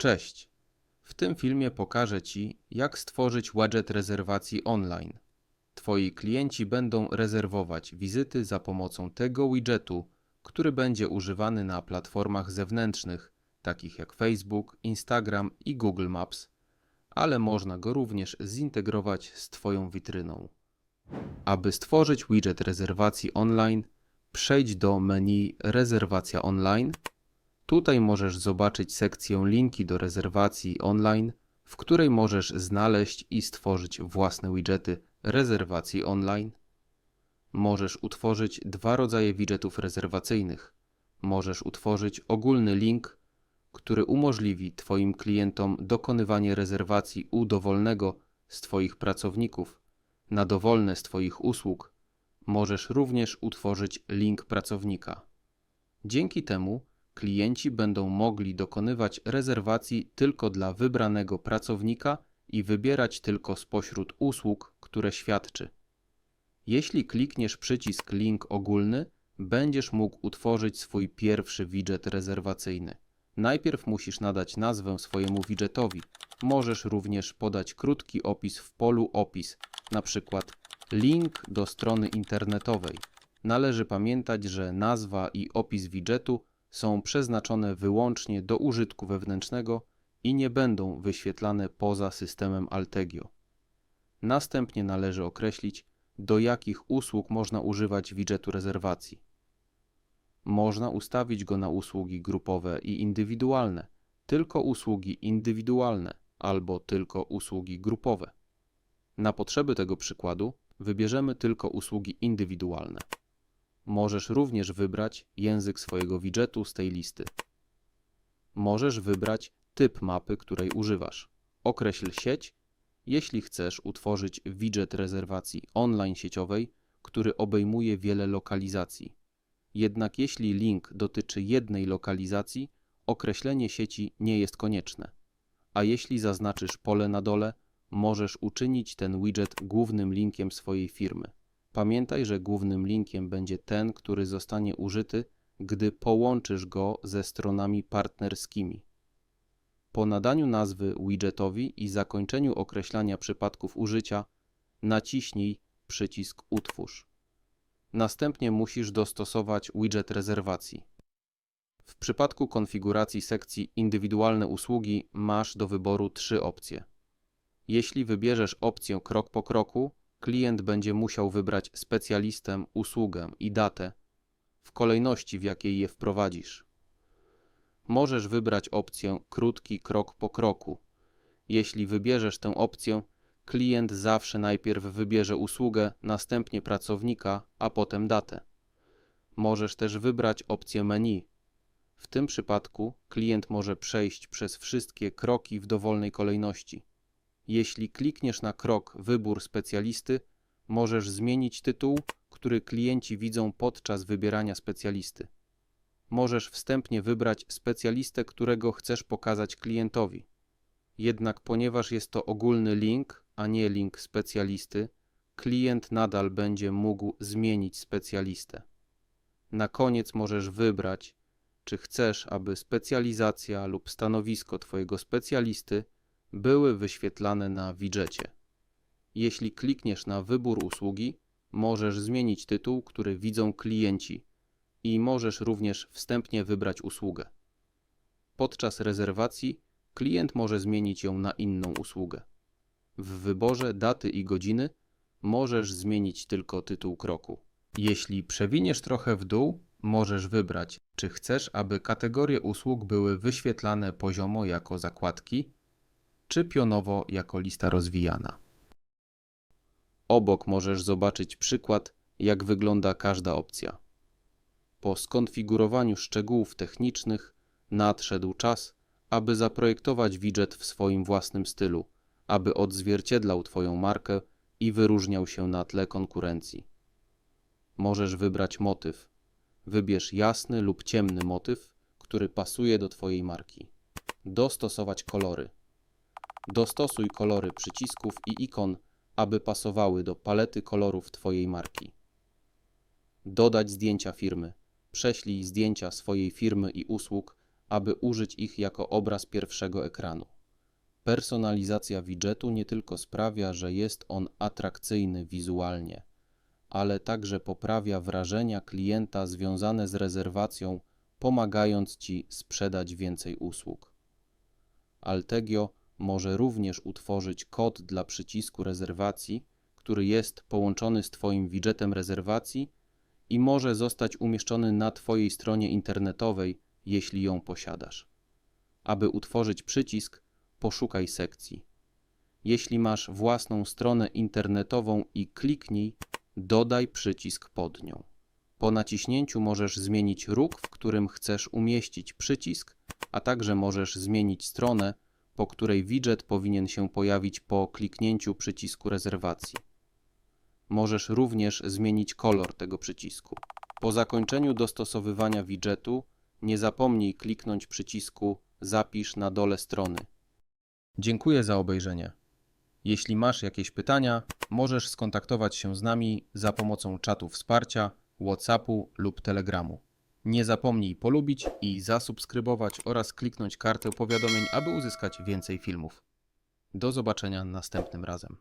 Cześć! W tym filmie pokażę Ci, jak stworzyć widget rezerwacji online. Twoi klienci będą rezerwować wizyty za pomocą tego widgetu, który będzie używany na platformach zewnętrznych, takich jak Facebook, Instagram i Google Maps, ale można go również zintegrować z Twoją witryną. Aby stworzyć widget rezerwacji online, przejdź do menu Rezerwacja online. Tutaj możesz zobaczyć sekcję linki do rezerwacji online, w której możesz znaleźć i stworzyć własne widgety rezerwacji online. Możesz utworzyć dwa rodzaje widgetów rezerwacyjnych. Możesz utworzyć ogólny link, który umożliwi Twoim klientom dokonywanie rezerwacji u dowolnego z Twoich pracowników na dowolne z Twoich usług. Możesz również utworzyć link pracownika. Dzięki temu klienci będą mogli dokonywać rezerwacji tylko dla wybranego pracownika i wybierać tylko spośród usług, które świadczy. Jeśli klikniesz przycisk link ogólny, będziesz mógł utworzyć swój pierwszy widget rezerwacyjny. Najpierw musisz nadać nazwę swojemu widgetowi. Możesz również podać krótki opis w polu opis, przykład link do strony internetowej. Należy pamiętać, że nazwa i opis widgetu są przeznaczone wyłącznie do użytku wewnętrznego i nie będą wyświetlane poza systemem Altegio. Następnie należy określić, do jakich usług można używać widgetu rezerwacji. Można ustawić go na usługi grupowe i indywidualne, tylko usługi indywidualne albo tylko usługi grupowe. Na potrzeby tego przykładu wybierzemy tylko usługi indywidualne. Możesz również wybrać język swojego widgetu z tej listy. Możesz wybrać typ mapy, której używasz. Określ sieć, jeśli chcesz utworzyć widget rezerwacji online sieciowej, który obejmuje wiele lokalizacji. Jednak jeśli link dotyczy jednej lokalizacji, określenie sieci nie jest konieczne. A jeśli zaznaczysz pole na dole, możesz uczynić ten widget głównym linkiem swojej firmy. Pamiętaj, że głównym linkiem będzie ten, który zostanie użyty, gdy połączysz go ze stronami partnerskimi. Po nadaniu nazwy widgetowi i zakończeniu określania przypadków użycia, naciśnij przycisk Utwórz. Następnie musisz dostosować widget rezerwacji. W przypadku konfiguracji sekcji Indywidualne usługi masz do wyboru trzy opcje. Jeśli wybierzesz opcję krok po kroku, klient będzie musiał wybrać specjalistę, usługę i datę w kolejności, w jakiej je wprowadzisz. Możesz wybrać opcję krótki krok po kroku. Jeśli wybierzesz tę opcję, klient zawsze najpierw wybierze usługę, następnie pracownika, a potem datę. Możesz też wybrać opcję menu. W tym przypadku klient może przejść przez wszystkie kroki w dowolnej kolejności. Jeśli klikniesz na krok Wybór specjalisty, możesz zmienić tytuł, który klienci widzą podczas wybierania specjalisty. Możesz wstępnie wybrać specjalistę, którego chcesz pokazać klientowi. Jednak ponieważ jest to ogólny link, a nie link specjalisty, klient nadal będzie mógł zmienić specjalistę. Na koniec możesz wybrać, czy chcesz, aby specjalizacja lub stanowisko Twojego specjalisty były wyświetlane na widżecie. Jeśli klikniesz na wybór usługi, możesz zmienić tytuł, który widzą klienci i możesz również wstępnie wybrać usługę. Podczas rezerwacji klient może zmienić ją na inną usługę. W wyborze daty i godziny możesz zmienić tylko tytuł kroku. Jeśli przewiniesz trochę w dół, możesz wybrać, czy chcesz, aby kategorie usług były wyświetlane poziomo jako zakładki, czy pionowo jako lista rozwijana. Obok możesz zobaczyć przykład, jak wygląda każda opcja. Po skonfigurowaniu szczegółów technicznych nadszedł czas, aby zaprojektować widget w swoim własnym stylu, aby odzwierciedlał Twoją markę i wyróżniał się na tle konkurencji. Możesz wybrać motyw. Wybierz jasny lub ciemny motyw, który pasuje do Twojej marki. Dostosować kolory. Dostosuj kolory przycisków i ikon, aby pasowały do palety kolorów Twojej marki. Dodać zdjęcia firmy. Prześlij zdjęcia swojej firmy i usług aby użyć ich jako obraz pierwszego ekranu. Personalizacja widgetu nie tylko sprawia, że jest on atrakcyjny wizualnie, ale także poprawia wrażenia klienta związane z rezerwacją, pomagając Ci sprzedać więcej usług. Altegio może również utworzyć kod dla przycisku rezerwacji, który jest połączony z Twoim widgetem rezerwacji i może zostać umieszczony na Twojej stronie internetowej, jeśli ją posiadasz. Aby utworzyć przycisk, poszukaj sekcji. Jeśli masz własną stronę internetową i kliknij, dodaj przycisk pod nią. Po naciśnięciu możesz zmienić róg, w którym chcesz umieścić przycisk, a także możesz zmienić stronę, po której widget powinien się pojawić po kliknięciu przycisku rezerwacji. Możesz również zmienić kolor tego przycisku. Po zakończeniu dostosowywania widgetu nie zapomnij kliknąć przycisku Zapisz na dole strony. Dziękuję za obejrzenie. Jeśli masz jakieś pytania, możesz skontaktować się z nami za pomocą czatu wsparcia, WhatsAppu lub Telegramu. Nie zapomnij polubić i zasubskrybować oraz kliknąć kartę powiadomień, aby uzyskać więcej filmów. Do zobaczenia następnym razem.